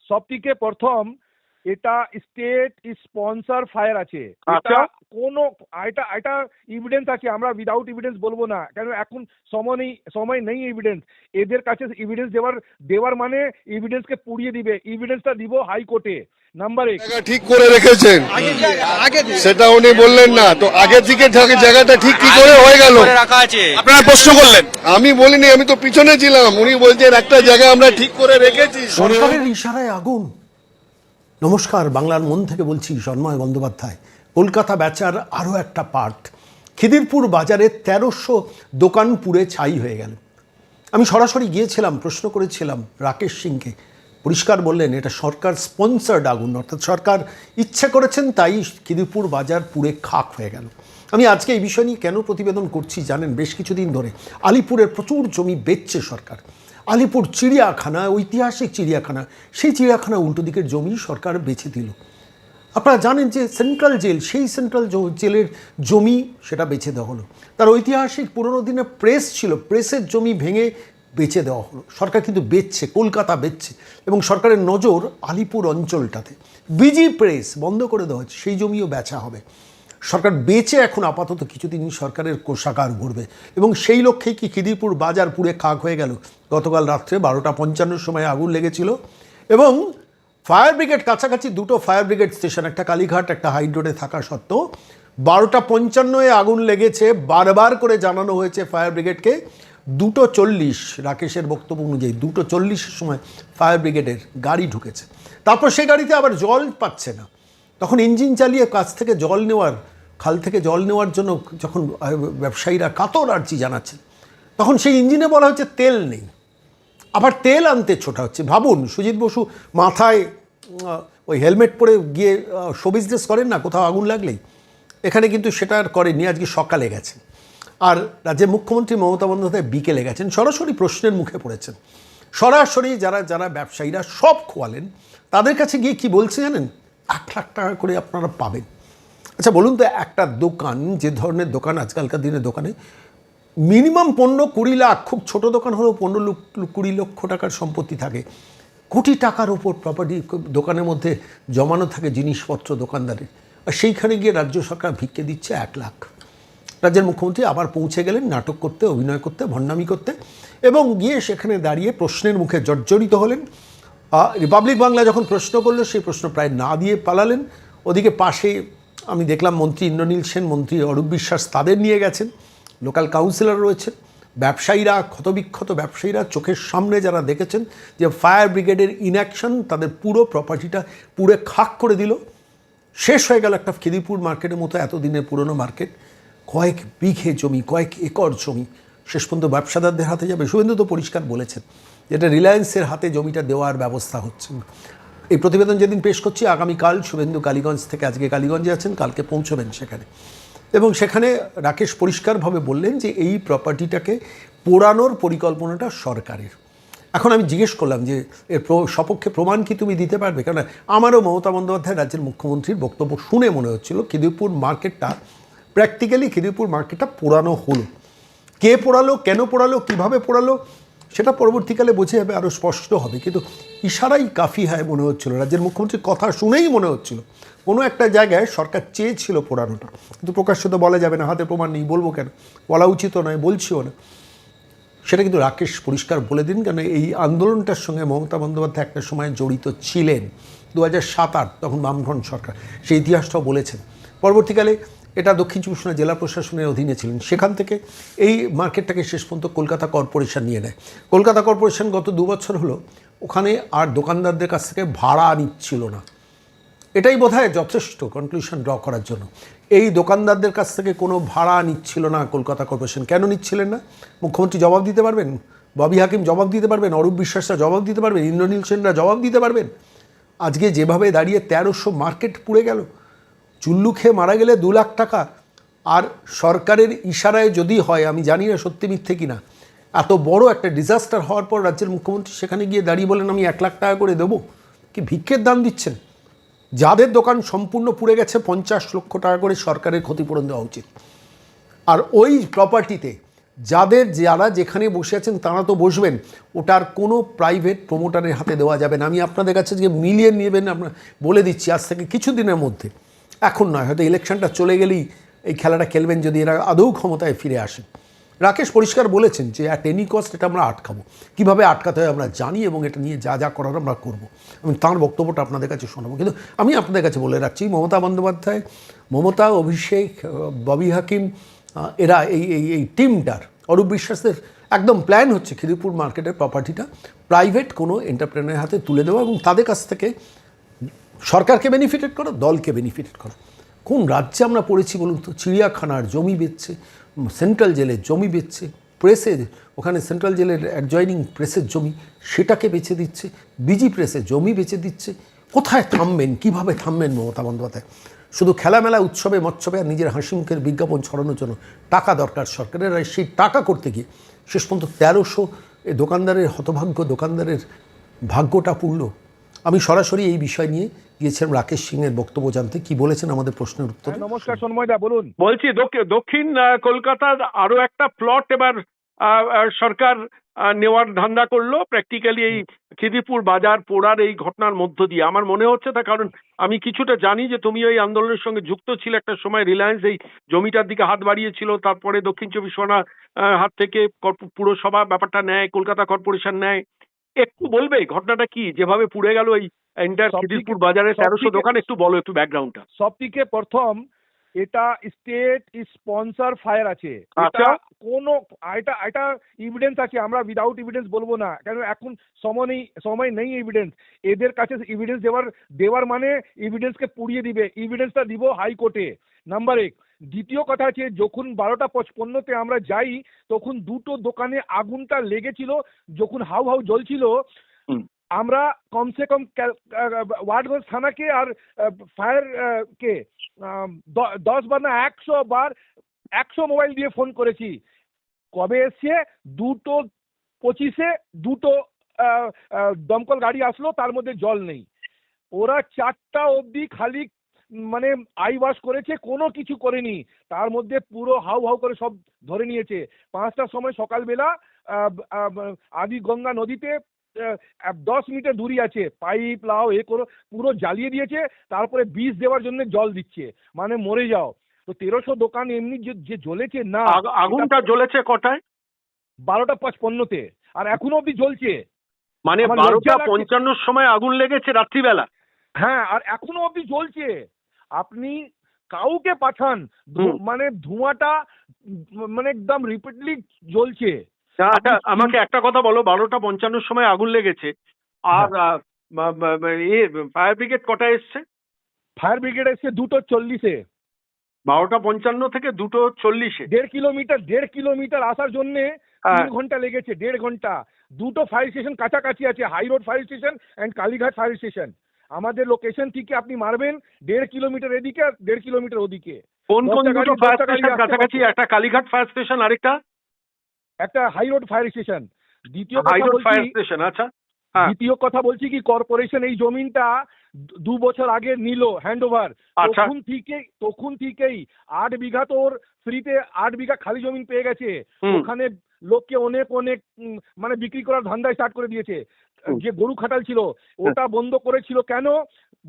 সব থেকে প্রথম এটা স্টেট স্পন্সর ফায়ার আছে। আচ্ছা। এটা কোনো এটা এটা এভিডেন্স আছে আমরা উইদাউট ইভিডেন্স বলব না। কেন এখন সময় নেই সময় নেই এভিডেন্স এদের কাছে ইভিডেন্স দেওয়ার দেওয়ার মানে এভিডেন্সকে পুড়িয়ে দিবে। এভিডেন্সটা দিব হাইকোর্টে নাম্বার ঠিক করে রেখেছেন। সেটা উনি বললেন না। তো আগে থেকে জায়গাটা ঠিক কি করে হয়ে গেল? আপনারা প্রশ্ন করলেন। আমি বলিনি আমি তো পিছনে ছিলাম। উনি বলছেন একটা জায়গা আমরা ঠিক করে রেখেছি। সরকারের ইশারায় আগুন। নমস্কার বাংলার মন থেকে বলছি সন্ময় বন্দ্যোপাধ্যায়। কলকাতা বেচার আরও একটা পার্ট। খিদিরপুর বাজারে তেরোশো দোকান পুড়ে ছাই হয়ে গেল। আমি সরাসরি গিয়েছিলাম প্রশ্ন করেছিলাম রাকেশ সিংকে। পরিষ্কার বললেন, এটা সরকার স্পন্সার্ড আগুন, অর্থাৎ সরকার ইচ্ছে করেছেন তাই খিদিরপুর বাজার পুড়ে খাক হয়ে গেল। আমি আজকে এই বিষয় নিয়ে কেন প্রতিবেদন করছি জানেন, বেশ কিছুদিন ধরে আলিপুরের প্রচুর জমি বেচছে সরকার। আলিপুর চিড়িয়াখানা, ঐতিহাসিক চিড়িয়াখানা, সেই চিড়িয়াখানা উল্টো দিকের জমি সরকার বেছে দিল। আপনারা জানেন যে সেন্ট্রাল জেল, সেই সেন্ট্রাল জেলের জমি সেটা বেছে দেওয়া হলো। তার ঐতিহাসিক পুরনো দিনে প্রেস ছিল প্রেসের জমি ভেঙে বেচে দেওয়া হলো। সরকার কিন্তু বেচছে, কলকাতা বেচছে এবং সরকারের নজর আলিপুর অঞ্চলটাতে। বিজি প্রেস বন্ধ করে দেওয়া হচ্ছে সেই জমিও বেচা হবে। সরকার বেচে এখন আপাতত কিছুদিন সরকারের কোষাগার ঘুরবে এবং সেই লক্ষ্যেই কি খিদিরপুর বাজার পুড়ে খাক হয়ে গেল। গতকাল রাত্রে বারোটা পঞ্চান্নর সময় আগুন লেগেছিল এবং ফায়ার ব্রিগেড কাছাকাছি দুটো ফায়ার ব্রিগেড স্টেশন, একটা কালীঘাট, একটা হাইড্রোডে থাকা সত্ত্বেও বারোটা পঞ্চান্নয়ে আগুন লেগেছে, বারবার করে জানানো হয়েছে ফায়ার ব্রিগেডকে। দুটো চল্লিশ রাকেশের বক্তব্য অনুযায়ী দুটো চল্লিশের সময় ফায়ার ব্রিগেডের গাড়ি ঢুকেছে। তারপর সেই গাড়িতে আবার জল পাচ্ছে না। তখন ইঞ্জিন চালিয়ে কাছ থেকে জল নেওয়ার, খাল থেকে জল নেওয়ার জন্য যখন ব্যবসায়ীরা কাতর আর্জি জানাচ্ছেন তখন সেই ইঞ্জিনে বলা হচ্ছে তেল নেই। আবার তেল আনতে ছোটা হচ্ছে। ভাবুন, সুজিত বসু মাথায় ওই হেলমেট পরে গিয়ে শো বিজনেস করেন না? কোথাও আগুন লাগলেই? এখানে কিন্তু সেটা আর করেনি আজকে সকালে গেছেন আর রাজ্যের মুখ্যমন্ত্রী মমতা বন্দ্যোপাধ্যায় বিকেলে গেছেন, সরাসরি প্রশ্নের মুখে পড়েছেন। সরাসরি যারা যারা ব্যবসায়ীরা সব খোয়ালেন, তাদের কাছে গিয়ে কি বলছে জানেন? এক লাখ টাকা করে আপনারা পাবেন। আচ্ছা বলুন তো, একটা দোকান, যে ধরনের দোকান আজকালকার দিনে দোকানে, মিনিমাম পনেরো কুড়ি লাখ, খুব ছোট দোকান হলেও পনেরো কুড়ি লক্ষ টাকার সম্পত্তি থাকে। কোটি টাকার ওপর প্রপার্টি দোকানের মধ্যে জমানো থাকে জিনিসপত্র দোকানদারের। আর সেইখানে গিয়ে রাজ্য সরকার ভিক্ষে দিচ্ছে এক লাখ। রাজ্যের মুখ্যমন্ত্রী আবার পৌঁছে গেলেন নাটক করতে, অভিনয় করতে, ভণ্ডামি করতে এবং গিয়ে সেখানে দাঁড়িয়ে প্রশ্নের মুখে জর্জরিত হলেন। রিপাবলিক বাংলা যখন প্রশ্ন করল, সেই প্রশ্ন প্রায় না দিয়ে পালালেন। ওদিকে পাশে আমি দেখলাম মন্ত্রী ইন্দ্রনীল সেন, মন্ত্রী অরূপ বিশ্বাস তাদের নিয়ে গেছেন। লোকাল কাউন্সিলর রয়েছেন। ব্যবসায়ীরা, ক্ষতবিক্ষত ব্যবসায়ীরা চোখের সামনে যারা দেখেছেন যে ফায়ার ব্রিগেডের ইনঅ্যাকশন তাদের পুরো প্রপার্টিটা পুরো খাক করে দিল। শেষ হয়ে গেল একটা খিদিপুর মার্কেটের মতো এতদিনের পুরনো মার্কেট কয়েক বিঘে জমি, কয়েক একর জমি। শেষ পর্যন্ত ব্যবসাদারদের হাতে যাবে। শুভেন্দু তো পরিষ্কার বলেছেন যেটা রিলায়েন্সের হাতে জমিটা দেওয়ার ব্যবস্থা হচ্ছে। এই প্রতিবেদন যেদিন পেশ করছি, আগামীকাল শুভেন্দু কালীগঞ্জ থেকে আজকে কালীগঞ্জে আছেন, কালকে পৌঁছবেন সেখানে। এবং সেখানে রাকেশ পরিষ্কারভাবে বললেন যে এই প্রপার্টিটাকে পোড়ানোর পরিকল্পনাটা সরকারের। এখন আমি জিজ্ঞেস করলাম যে এর সপক্ষে প্রমাণ কি তুমি দিতে পারবে? কেননা আমারও মমতা বন্দ্যোপাধ্যায় রাজ্যের মুখ্যমন্ত্রীর বক্তব্য শুনে মনে হচ্ছিল খিদিরপুর মার্কেটটা প্র্যাকটিক্যালি খিদিরপুর মার্কেটটা পোড়ানো হলো। কে পোড়ালো, কেন পোড়ালো, কীভাবে পোড়ালো, সেটা পরবর্তীকালে বোঝা যাবে আরও স্পষ্ট হবে। কিন্তু ইশারাই কাফি হয় মনে হচ্ছিল রাজ্যের মুখ্যমন্ত্রীর কথা শুনেই মনে হচ্ছিল, কোনো একটা জায়গায় সরকার চেয়েছিল পোড়ানোটা। কিন্তু প্রকাশ্য তো বলা যাবে না, হাতে প্রমাণ নেই, বলব কেন? বলা উচিতও নয়, বলছিও না। সেটা কিন্তু রাকেশ পরিষ্কার বলে দিন, কেন এই আন্দোলনটার সঙ্গে মমতা বন্দ্যোপাধ্যায় একটা সময় জড়িত ছিলেন। দু হাজার তখন বামফ্রন্ট সরকার। সেই ইতিহাসটাও বলেছেন। পরবর্তীকালে এটা দক্ষিণ চব্বিশ পরগনা জেলা প্রশাসনের অধীনে ছিলেন। সেখান থেকে এই মার্কেটটাকে শেষ পর্যন্ত কলকাতা কর্পোরেশন নিয়ে নেয়। কলকাতা কর্পোরেশন গত দু বছর হলো, ওখানে আর দোকানদারদের কাছ থেকে ভাড়া নিচ্ছিল না। এটাই বোধহয় যথেষ্ট কনক্লুশন ড্র করার জন্য। এই দোকানদারদের কাছ থেকে কোনো ভাড়া নিচ্ছিল না কলকাতা কর্পোরেশন। কেন নিচ্ছিলেন না? মুখ্যমন্ত্রী জবাব দিতে পারবেন? ববি হাকিম জবাব দিতে পারবেন? অরূপ বিশ্বাসরা জবাব দিতে পারবেন? ইন্দ্রনীল সেনরা জবাব দিতে পারবেন? আজকে যেভাবে দাঁড়িয়ে তেরোশো মার্কেট পুড়ে গেল চুল্লু খেয়ে মারা গেলে দু লাখ টাকা। আর সরকারের ইশারায় যদি হয়, আমি জানি না সত্যি মিথ্যে কিনা। এত বড় একটা ডিজাস্টার হওয়ার পর রাজ্যের মুখ্যমন্ত্রী সেখানে গিয়ে দাঁড়িয়ে বলেন আমি এক লাখ টাকা করে দেবো। কি ভিক্ষের দাম দিচ্ছেন? যাদের দোকান সম্পূর্ণ পুড়ে গেছে, পঞ্চাশ লক্ষ টাকা করে সরকারের ক্ষতিপূরণ দেওয়া উচিত। আর ওই প্রপার্টিতে যাদের যারা যেখানে বসে আছেন, তারা তো বসবেন। ওটার কোনো প্রাইভেট প্রমোটারের হাতে দেওয়া যাবে না। আমি আপনাদের কাছে যে মিলিয়ে নেবেন আপনার বলে দিচ্ছি আজ থেকে কিছু দিনের মধ্যে। এখন নয়, হয়তো ইলেকশনটা চলে গেলেই এই খেলাটা খেলবেন যদি এরা আদৌ ক্ষমতায় ফিরে আসে। রাকেশ পরিষ্কার বলেছেন যে অ্যাট এনি কস্ট এটা আমরা আটকাবো। কীভাবে আটকাতে হয় আমরা জানি এবং এটা নিয়ে যা যা করার আমরা করব। আমি তাঁর বক্তব্যটা আপনাদের কাছে শোনাবো। কিন্তু আমি আপনাদের কাছে বলে রাখছি, মমতা বন্দ্যোপাধ্যায়, মমতা, অভিষেক ববি হাকিম এরা এই এই এই টিমটার, অরূপ বিশ্বাসের একদম প্ল্যান হচ্ছে খিদিরপুর মার্কেটের প্রপার্টিটা প্রাইভেট কোনো এন্টারপ্রেনারের হাতে তুলে দেওয়া এবং তাদের কাছ থেকে সরকারকে বেনিফিটেড করো, দলকে বেনিফিটেড করো। কোন রাজ্যে আমরা পড়েছি বলুন তো? চিড়িয়াখানার জমি বেচছে, সেন্ট্রাল জেলের জমি বেচছে প্রেসের ওখানে সেন্ট্রাল জেলের অ্যাডজয়নিং প্রেসের জমি, সেটাকে বেচে দিচ্ছে বিজি প্রেসের জমি বেচে দিচ্ছে। কোথায় থামবেন? কীভাবে থামবেন মমতা বন্দ্যোপাধ্যায়? শুধু খেলামেলা, উৎসবে, মৎসবে আর নিজের হাসি মুখের বিজ্ঞাপন ছড়ানোর জন্য টাকা দরকার সরকারের। আর সেই টাকা করতে গিয়ে শেষ পর্যন্ত তেরোশো দোকানদারের, হতভাগ্য দোকানদারের ভাগ্যটা পুরল আমি সরাসরি এই বিষয় নিয়ে গিয়েছিলাম রাকেশ সিং এর বক্তব্য জানতে। কি বলেছেন আমাদের প্রশ্নের উত্তরে? হ্যাঁ, নমস্কার সন্ময়দা বলুন। বলছি দক্ষিণ কলকাতার আরও একটা প্লট এবার সরকার নেওয়ার ধান্দা করল প্র্যাকটিক্যালি এই খিদিপুর বাজার পোড়ার এই ঘটনার মধ্য দিয়ে। আমার মনে হচ্ছে তা কারণ আমি কিছুটা জানি যে তুমি ওই আন্দোলনের সঙ্গে যুক্ত ছিল একটা সময় রিলায়েন্স এই জমিটার দিকে হাত বাড়িয়েছিল তারপরে দক্ষিণ চব্বিশ পরগনা হাত থেকে পুরসভা ব্যাপারটা নেয় কলকাতা কর্পোরেশন নেয়। একটু বলবে ঘটনাটা কি? যেভাবে পুড়ে গেল এই এন্টার খিদিরপুর বাজারে তেরোশো দোকান একটু বলো একটু ব্যাকগ্রাউন্ডটা সব থেকে প্রথম এটা স্টেট স্পন্সর ফায়ার আছে। আচ্ছা। এটা কোনো এটা এটা এভিডেন্স আছে আমরা উইদাউট এভিডেন্স বলব না। কেন এখন সময় নেই সময় নেই এভিডেন্স এদের কাছে এভিডেন্স দেওয়ার দেওয়ার মানে এভিডেন্সকে পুড়িয়ে দিবে। এভিডেন্সটা দিব হাইকোর্টে নাম্বার এক। দ্বিতীয় কথা আছে যখন বারোটা পঁচপন্নতে আমরা যাই তখন দুটো দোকানে আগুনটা লেগেছিল যখন হাউ হাউ জ্বলছিল। আমরা কমসে কম ওয়ার্ড ওয়ার্ডগঞ্জ থানাকে আর ফায়ার কে? দশ বার না একশো বার একশো মোবাইল দিয়ে ফোন করেছি। কবে এসছে? দুটো পঁচিশে দুটো দমকল গাড়ি আসলো তার মধ্যে জল নেই। ওরা চারটা অবধি খালি মানে আই ওয়াশ করেছে কোনো কিছু করেনি। তার মধ্যে পুরো হাউ হাউ করে সব ধরে নিয়েছে। পাঁচটার সময় সকালবেলা আদি গঙ্গা নদীতে দশ মিটার দূরই আছে। পাইপ লাও এ করো পুরো জ্বালিয়ে দিয়েছে তারপরে বিষ দেওয়ার জন্য জল দিচ্ছে। মানে মরে যাও। তো তেরোশো দোকান এমনি যে জ্বলেছে না আগুনটা জ্বলেছে কটায়? বারোটা পঁচপন্নতে আর এখনও অবধি জ্বলছে। মানে বারোটা। পঞ্চান্নর সময় আগুন লেগেছে রাত্রিবেলা? হ্যাঁ আর এখনও অবধি জ্বলছে। আপনি কাউকে পাঠান মানে ধোঁয়াটা মানে একদম রিপিটলি জ্বলছে। আচ্ছা আমাকে একটা কথা বলো বারোটা পঞ্চান্নর সময় আগুন লেগেছে আর ফায়ার ব্রিগেড কটা এসছে? ফায়ার ব্রিগেড এসছে দুটো চল্লিশে। বারোটা পঞ্চান্ন থেকে দুটো চল্লিশে। দেড় কিলোমিটার দেড় কিলোমিটার আসার জন্য হ্যাঁ। তিন ঘণ্টা লেগেছে দেড় ঘণ্টা। দুটো ফায়ার স্টেশন কাছাকাছি আছে high road fire station and Kalighat fire station আমাদের লোকেশন থেকে আপনি মারবেন দেড় কিলোমিটার এদিকে আর দেড় কিলোমিটার ওদিকে। কোন কোন দুটো ফায়ার স্টেশন কাছাকাছি? একটা কালীঘাট ফায়ার স্টেশন আরেকটা? একটা হাই রোড ফায়ার স্টেশন দ্বিতীয় হাই রোড ফায়ার স্টেশন আচ্ছা। হ্যাঁ। দ্বিতীয় কথা বলছি কি কর্পোরেশন এই জমিনটা দু- বছর আগে নিল হ্যান্ড ওভার আচ্ছা। তখন থেকেই তখন থেকেই আট বিঘা তোর ফ্রিতে আট বিঘা খালি জমিন পেয়ে গেছে। ওখানে লোককে অনেক অনেক মানে বিক্রি করার ধান্দা স্টার্ট করে দিয়েছে। যে গরু খাটাল ছিল ওটা বন্ধ করেছিল কেন?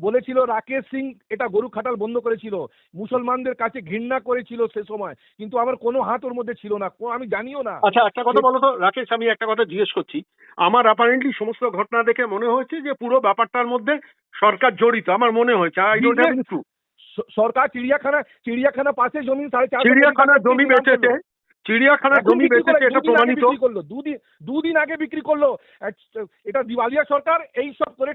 বলেছিল রাকেশ সিং এটা গরু খাটাল বন্ধ করেছিল। মুসলমানদের কাছে ঘৃণা করেছিল সে সময়। কিন্তু আমার কোনো হাত ওর মধ্যে ছিল না। আমি জানিও না। আচ্ছা একটা কথা বলো তো রাকেশ আমি একটা কথা জিজ্ঞেস করছি। আমার অ্যাপারেন্টলি সমস্ত ঘটনা দেখে মনে হয়েছে যে পুরো ব্যাপারটার মধ্যে সরকার জড়িত। আমার মনে হয়েছে আই ডোন্ট হ্যাভ সরকার চিড়িয়াখানা চিড়িয়াখানা পাশে জমি সাড়ে কোটি চিড়িয়াখানা জমি বেচেছে। জমি বেচেছে এটা প্রমাণিত। করল দুদিন দুদিন আগে বিক্রি করল। এটা দিওয়ালিয়া সরকার এই সব করে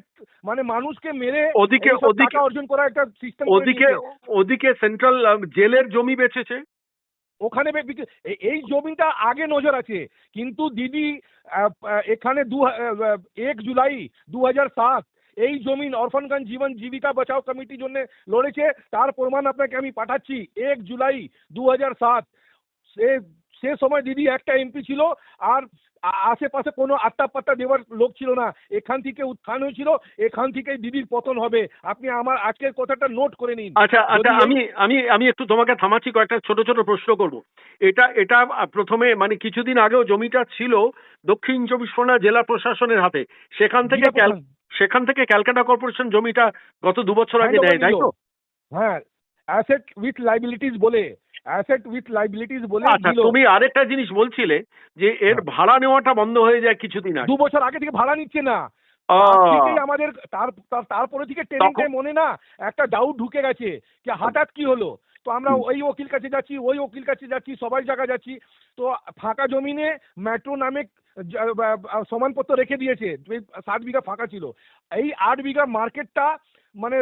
মানে মানুষকে মেরে ওদিকে ওদিকে অর্জন করা একটা সিস্টেম ওদিকে ওদিকে সেন্ট্রাল জেলের জমি বেচেছে। ওখানে এই জমিটা আগে নজর আছে। কিন্তু দিদি এখানে দু এক জুলাই দু হাজার সাত এই জমিন অরফানগঞ্জ জীবন জীবিকা বাঁচাও কমিটির জন্য লড়েছে। তার প্রমাণ আপনাকে আমি পাঠাচ্ছি। এক জুলাই দু হাজার সাত সে সে সময় দিদি একটা এমপি ছিল আর আশেপাশে কোনো আটটা পাট্টা দেওয়ার লোক ছিল না। এখান থেকে উত্থান হয়েছিল এখান থেকেই দিদির পতন হবে। আপনি আমার আজকের কথাটা নোট করে নিন। আচ্ছা আচ্ছা আমি আমি আমি একটু তোমাকে থামাচ্ছি কয়েকটা ছোট ছোট প্রশ্ন করব। এটা এটা প্রথমে মানে কিছুদিন আগেও জমিটা ছিল দক্ষিণ চব্বিশ পরগনা জেলা প্রশাসনের হাতে। সেখান থেকে। সেখান থেকে ক্যালকাটা কর্পোরেশন জমিটা গত দু বছর আগে দেয় তাই তো? হ্যাঁ অ্যাসেট উইথ লাইবিলিটিস বলে। অ্যাসেট উইথ লাইবিলিটিস বলে আচ্ছা তুমি আরেকটা জিনিস বলছিলে যে এর হ্যাঁ। ভাড়া নেওয়াটা বন্ধ হয়ে যায় কিছুদিন আগে। দু বছর আগে থেকে ভাড়া নিচ্ছে না। থেকেই আমাদের তার তার- তারপরে থেকে ট্রেনিং মনে না একটা ডাউট ঢুকে গেছে যে হঠাৎ কি হলো। তো আমরা ওই ওকিল কাছে যাচ্ছি ওই ওকিল কাছে যাচ্ছি সবাই জায়গা যাচ্ছি। তো ফাঁকা জমিনে মেট্রো নামে সমানপত্র রেখে দিয়েছে। সাত বিঘা ফাঁকা ছিল। এই আট বিঘা মার্কেটটা মানে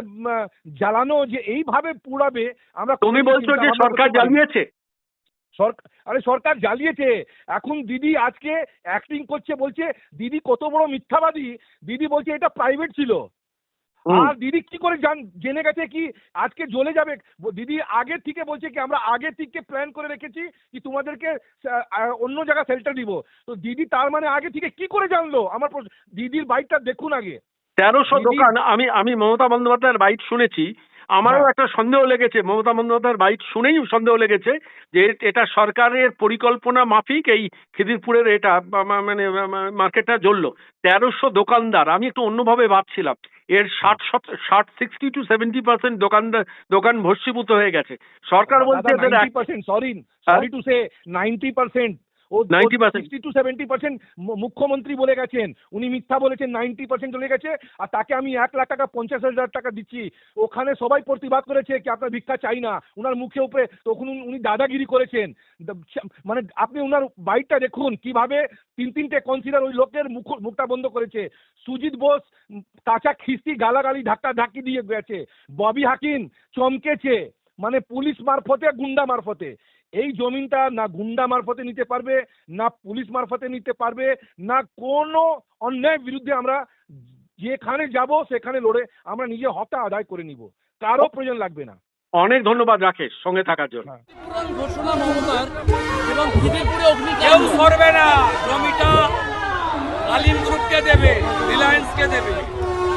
জ্বালানো যে এইভাবে পুড়াবে আমরা তুমি বলছো যে সরকার জ্বালিয়েছে? সরকার আরে সরকার জ্বালিয়েছে। এখন দিদি আজকে অ্যাক্টিং করছে বলছে দিদি কত বড় মিথ্যাবাদী। দিদি বলছে এটা প্রাইভেট ছিল। আর দিদি কি করে জান জেনে গেছে কি আজকে জ্বলে যাবে? দিদি আগে থেকে বলছে কি আমরা আগে থেকে প্ল্যান করে রেখেছি কি তোমাদেরকে অন্য জায়গায় সেল্টার দিব। তো দিদি তার মানে আগে থেকে কি করে জানলো? আমার দিদির বাইকটা দেখুন আগে। তেরোশো দোকান আমি আমি মমতা বন্দ্যোপাধ্যায়ের বাইট শুনেছি আমারও হ্যাঁ। একটা সন্দেহ লেগেছে মমতা বন্দ্যোপাধ্যায়ের বাইট শুনেই সন্দেহ লেগেছে যে এটা সরকারের পরিকল্পনা মাফিক এই খিদিরপুরের এটা মানে মার্কেটটা জ্বললো তেরোশো দোকানদার আমি একটু অন্যভাবে ভাবছিলাম এর ষাট ষাট সিক্সটি টু সেভেন্টি পার্সেন্ট দোকানদার দোকান ভস্মীভূত হয়ে গেছে সরকার বলছে? Sorry to say ninety percent O 90% sixty to seventy percent মুখ্যমন্ত্রী বলে গেছেন। উনি মিথ্যা বলেছেন নাইনটি পার্সেন্ট চলে গেছে আর তাকে আমি এক লাখ টাকা পঞ্চাশ হাজার টাকা দিচ্ছি। ওখানে সবাই প্রতিবাদ করেছে কি আপনার ভিক্ষা চাই না। উনার মুখে উপরে তখন উনি- দাদাগিরি করেছেন। মানে আপনি উনার বাইকটা দেখুন কীভাবে তিন তিনটে কনসিডার ওই লোকের মুখ মুখটা বন্ধ করেছে। সুজিত বোস কাঁচা খিস্তি গালাগালি ধাক্কা ধাক্কি দিয়ে গেছে। ববি হাকিম চমকেছে। মানে পুলিশ মারফতে গুন্ডা মারফতে। এই জমিনটা না গুন্ডা মারফতে নিতে পারবে না পুলিশ মারফতে নিতে পারবে না কোনো অন্যায়ের বিরুদ্ধে আমরা যেখানে যাব সেখানে লড়ে আমরা নিজে হকটা আদায় করে নিব। কারও প্রয়োজন লাগবে না। অনেক ধন্যবাদ রাকেশ সঙ্গে থাকার জন্য। পুরাণ ঘোষণা মমতার এবং খিদিরপুরে অগ্নিকাণ্ড সরবে না। জমিটা আলিম গ্রুপকে দেবে রিলায়েন্সকে দেবে।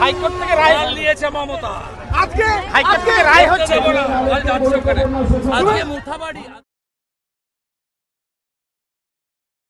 হাইকোর্ট থেকে রায় নিয়েছে মমতা। হাইকোর্ট থেকে রায় হচ্ছে। আজকে মুথাবাড়ি